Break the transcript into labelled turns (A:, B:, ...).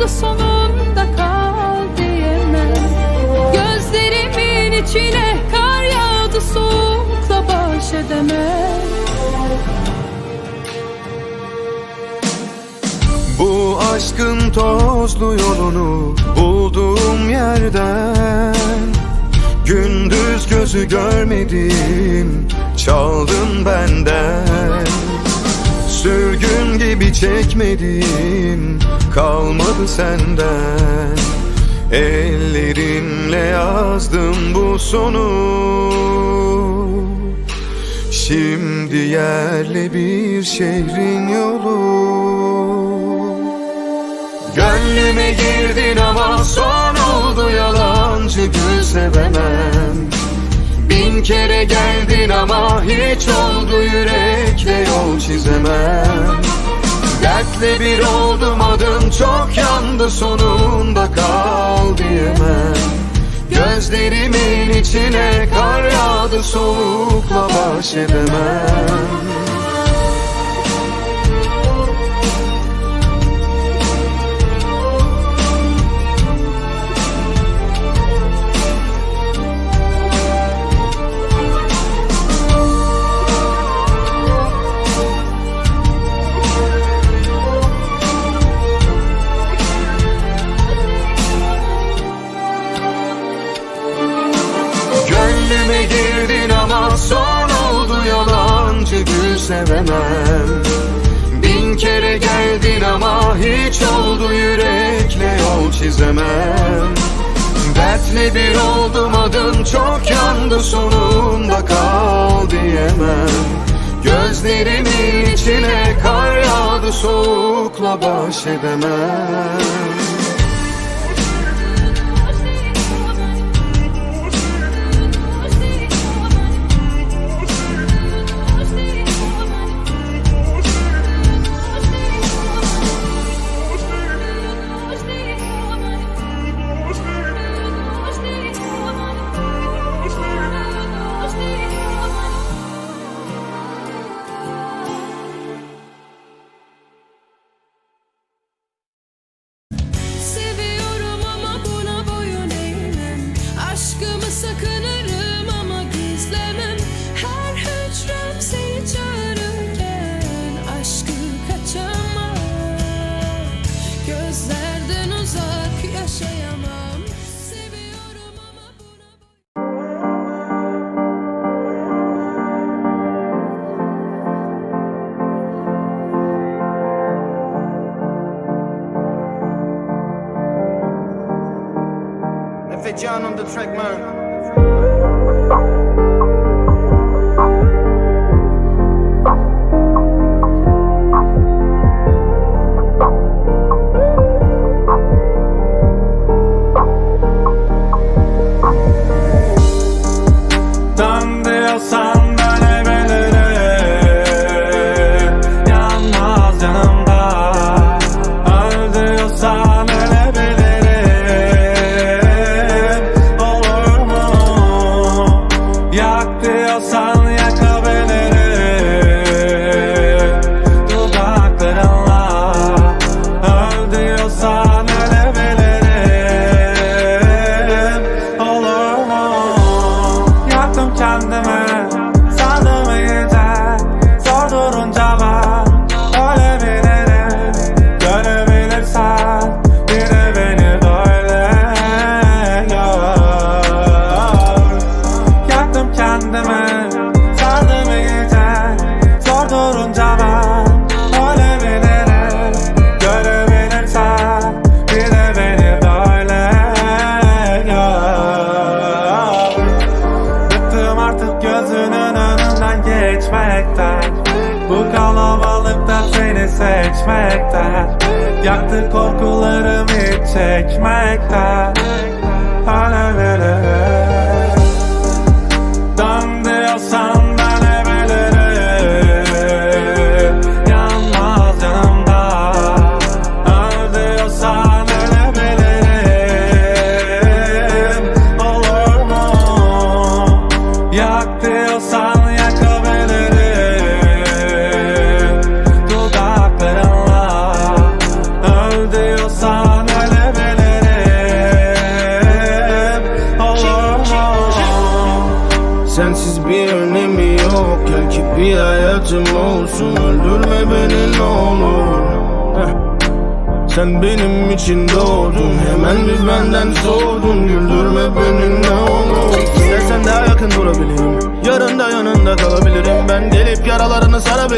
A: yandı sonunda kal diyemem. Gözlerimin içine kar yağdı soğukla baş edemem.
B: Bu aşkın tozlu yolunu bulduğum yerden Gündüz gözü görmedim çaldın benden Çekmedim kalmadı senden. Ellerimle yazdım bu sonu. Şimdi yerli bir şehrin yolu. Gönlüme girdin ama son oldu yalancı gül sevemem. Bin kere geldin ama hiç oldu yürekle yol çizemem Dertle bir oldum adım çok yandı sonunda kal diyemem. Gözlerimin içine kar yağdı soğukla baş edemem yol çizemem. Dertle bir oldum adım çok yandı sonunda kal diyemem. Gözlerimin içine kar yağdı soğukla baş edemem
C: Can on the track man.
D: They all silently geçmekte Yaktı korkularım hiç çekmekte
C: Alevlerim bir hayatım olsun Öldürme beni ne olur. Sen benim için doğdun Hemen bir benden soğudun. Güldürme beni ne olur. İstersen daha yakın durabilirim Yarın da yanında kalabilirim. Ben gelip yaralarını sarabilirim